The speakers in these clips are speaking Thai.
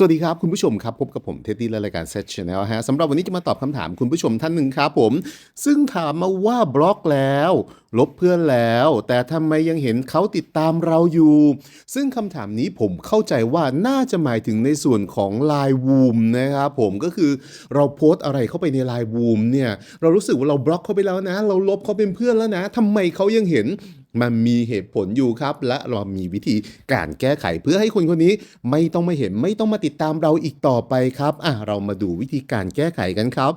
สวัสดีครับ คุณผู้ชมครับ พบกับผมเท็ดดี้และรายการ Set Channel ฮะสำหรับวันนี้จะมาตอบคำถามคุณผู้ชมท่านหนึ่งครับผม ซึ่งถามมาว่าบล็อกแล้ว ลบเพื่อนแล้ว แต่ทำไมยังเห็นเขาติดตามเราอยู่ ซึ่งคำถามนี้ผมเข้าใจว่าน่าจะหมายถึงในส่วนของ Line Woom นะครับผมก็คือเราโพสต์อะไรเข้าไปใน Line Woom เนี่ยเรารู้สึกว่าเราบล็อกเขาไปแล้วนะ เราลบเขาเป็นเพื่อนแล้วนะทำไมเขายังเห็น มันมีเหตุผลอยู่ครับ และเรามีวิธีการแก้ไขเพื่อให้คนคนนี้ไม่ต้องมาเห็นไม่ต้องมาติดตามเราอีกต่อไปครับอะเรามาดูวิธีการแก้ไขกันครับ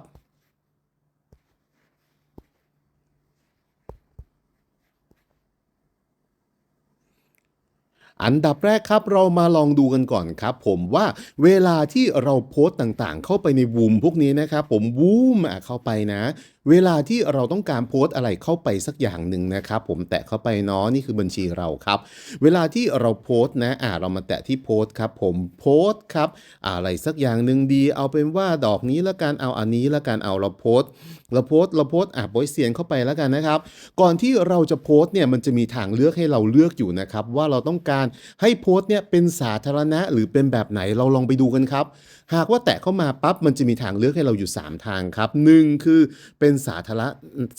อันดับแรกครับเรามาลองดูกันก่อนครับ ผมว่าเวลาที่เราโพสต์ต่างๆ เข้าไปในวูมพวกนี้นะครับผมวูมเข้าไปนะเวลาที่เราต้องการโพสต์อะไรเข้าไปสักอย่างหนึ่งนะครับผมแตะเข้าไปเนาะนี่คือบัญชีเราครับ เวลาที่เราโพสต์นะอ่าเรามาแตะที่โพสต์ครับผมโพสต์ครับอะไรสักอย่างหนึ่งดี เอาเป็นว่าดอกนี้ละกันเอาอันนี้ละกันเอาเราโพสต์เราโพสต์เราโพสต์อะโปรยเสียงเข้าไปแล้วกันนะครับ ก่อนที่เราจะโพสต์เนี่ยมันจะมีทางเลือกให้เราเลือกอยู่นะครับ ว่าเราต้องการให้โพสต์เนี่ยเป็นสาธารณะหรือเป็นแบบไหนเราลองไปดูกันครับ หากว่าแตะเข้ามาปั๊บมันจะมีทางเลือกให้เราอยู่ 3 ทางครับหนึ่งคือเป็นสาธารณะ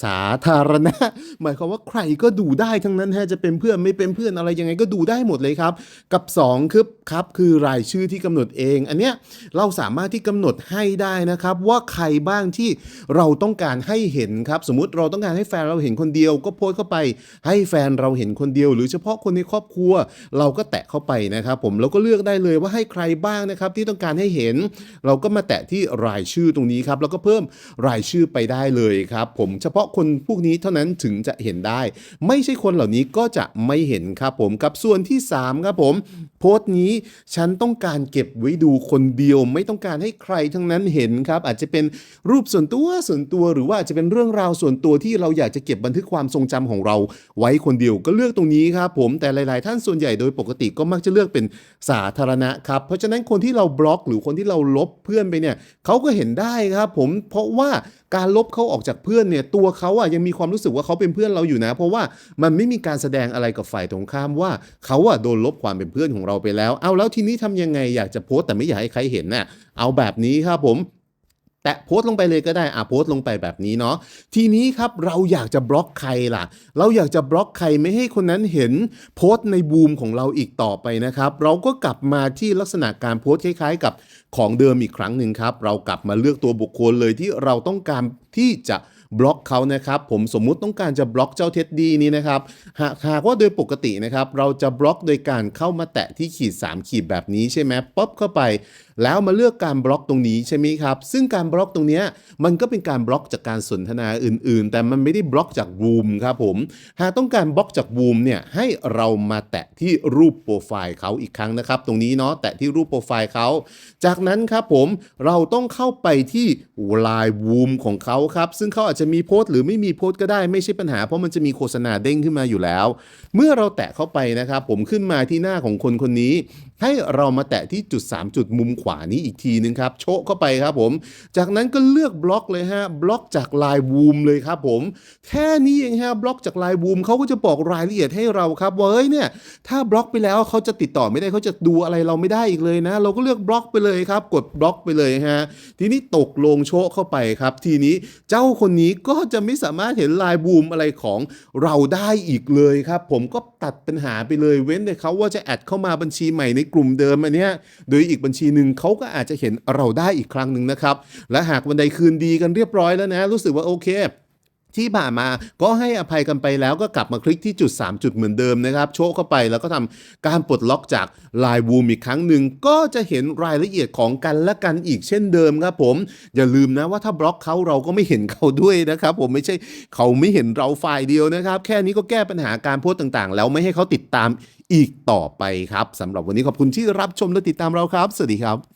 สาธารณะ หมายความว่าใครก็ดูได้ทั้งนั้นฮะจะเป็นเพื่อนไม่เป็นเพื่อนอะไรยังไงก็ดูได้หมดเลยครับ กับ 2 คือครับคือรายชื่อที่กำหนดเอง อันเนี้ยเราสามารถที่กำหนดให้ได้นะครับ ว่าใครบ้างที่เราต้องการให้เห็นครับ สมมุติเราต้องการให้แฟนเราเห็นคนเดียว ก็โพสเข้าไปให้แฟนเราเห็นคนเดียว หรือเฉพาะคนในครอบครัว เราก็แตะเข้าไปนะครับ ผมเราก็เลือกได้เลยว่าให้ใครบ้างนะครับที่ต้องการให้เห็นเราก็มาแตะที่รายชื่อตรงนี้ครับแล้วก็เพิ่มรายชื่อไปได้เลยครับ ผมเฉพาะคนพวกนี้เท่านั้นถึงจะเห็นได้ ไม่ใช่คนเหล่านี้ก็จะไม่เห็นครับผมกับส่วนที่3ครับผม โพสต์นี้ฉันต้องการเก็บไว้ดูคนเดียว ไม่ต้องการให้ใครทั้งนั้นเห็นครับ อาจจะเป็นรูปส่วนตัวส่วนตัวหรือว่าอาจจะเป็นเรื่องราวส่วนตัวที่เราอยากจะเก็บบันทึกความทรงจำของเรา ไว้คนเดียวก็เลือกตรงนี้ครับผมแต่หลาย ๆ ท่านส่วนใหญ่โดยปกติก็มักจะเลือกเป็นสาธารณะครับเพราะฉะนั้นคนที่เราบล็อก หรือคนที่เราลบเพื่อนไปเนี่ยเขาก็เห็นได้ครับผมเพราะว่า การลบเขาออกจากเพื่อนเนี่ยตัวเขาอะยังมีความรู้สึกว่าเขาเป็นเพื่อนเราอยู่นะ เพราะว่ามันไม่มีการแสดงอะไรกับฝ่ายตรงข้ามว่าเขาอะโดนลบความเป็นเพื่อนของเราไปแล้ว เอาแล้วทีนี้ทำยังไงอยากจะโพสต์แต่ไม่อยากให้ใครเห็นน่ะเอาแบบนี้ครับผม แตะโพสต์ลงไปเลยก็ได้อะโพสต์ลงไปแบบนี้เนาะทีนี้ครับเราอยากจะบล็อกใครล่ะ เราอยากจะบล็อกใครไม่ให้คนนั้นเห็นโพสต์ในบูมของเราอีกต่อไปนะครับ เราก็กลับมาที่ลักษณะการโพสต์คล้ายๆ กับของเดิมอีกครั้งหนึ่งครับ เรากลับมาเลือกตัวบุคคลเลยที่เราต้องการที่จะ บล็อกเขานะครับ ผมสมมุติต้องการจะบล็อกเจ้าเท็ดดี้นี้นะครับ หากหากว่าโดยปกตินะครับ เราจะบล็อกโดยการเข้ามาแตะที่ขีด 3 ขีดแบบนี้ใช่ไหมป๊อปเข้าไป แล้วมาเลือกการบล็อกตรงนี้ใช่ไหมครับ ซึ่งการบล็อกตรงนี้มันก็เป็นการบล็อกจากการสนทนาอื่น ๆ แต่มันไม่ได้บล็อกจากวูมครับผม หากต้องการบล็อกจากวูมเนี่ยให้เรามาแตะที่รูปโปรไฟล์เขาอีกครั้งนะครับ ตรงนี้เนาะแตะที่รูปโปรไฟล์เขา จากนั้นครับผมเราต้องเข้าไปที่ลายวูมของเขาครับ ซึ่งเขาอาจจะจะมีโพสต์หรือไม่มีโพสต์ก็ได้ไม่ใช่ปัญหา เพราะมันจะมีโฆษณาเด้งขึ้นมาอยู่แล้ว เมื่อเราแตะเข้าไปนะครับ ผมขึ้นมาที่หน้าของคนคนนี้ ให้เรามาแตะที่จุด 3 จุดมุมขวานี้อีกทีนึงครับ โชะเข้าไปครับผม จากนั้นก็เลือกบล็อกเลยฮะ บล็อกจากลายวูมเลยครับผม แค่นี้เองฮะ บล็อกจากลายวูมเขาก็จะบอกรายละเอียดให้เราครับว่าเฮ้ยเนี่ย ถ้าบล็อกไปแล้วเขาจะติดต่อไม่ได้เขาจะดูอะไรเราไม่ได้อีกเลยนะ เราก็เลือกบล็อกไปเลยครับ กดบล็อกไปเลยฮะ ทีนี้ตกลงโชะเข้าไปครับ ทีนี้เจ้าคนนี้ก็จะไม่สามารถเห็นลายบูมอะไรของเราได้อีกเลยครับ ผมก็ตัดปัญหาไปเลยเว้นแต่เขาว่าจะแอดเข้ามาบัญชีใหม่ในกลุ่มเดิมอันเนี้ยโดยอีกบัญชีหนึ่งเขาก็อาจจะเห็นเราได้อีกครั้งหนึ่งนะครับ และหากวันใดคืนดีกันเรียบร้อยแล้วนะ รู้สึกว่าโอเค ที่ผ่านมาก็ให้อภัยกันไปแล้วก็กลับมาคลิกที่จุด 3 จุดเหมือนเดิมนะครับ โชว์เข้าไปแล้วก็ทำการปลดล็อกจากลายวูมอีกครั้งหนึ่งก็จะเห็นรายละเอียดของกันและกันอีกเช่นเดิมครับผม อย่าลืมนะว่าถ้าบล็อกเขาเราก็ไม่เห็นเขาด้วยนะครับผมไม่ใช่เขาไม่เห็นเราฝ่ายเดียวนะครับ แค่นี้ก็แก้ปัญหาการโพสต์ต่างๆ แล้วไม่ให้เขาติดตามอีกต่อไปครับสำหรับวันนี้ขอบคุณที่รับชมและติดตามเราครับ สวัสดีครับ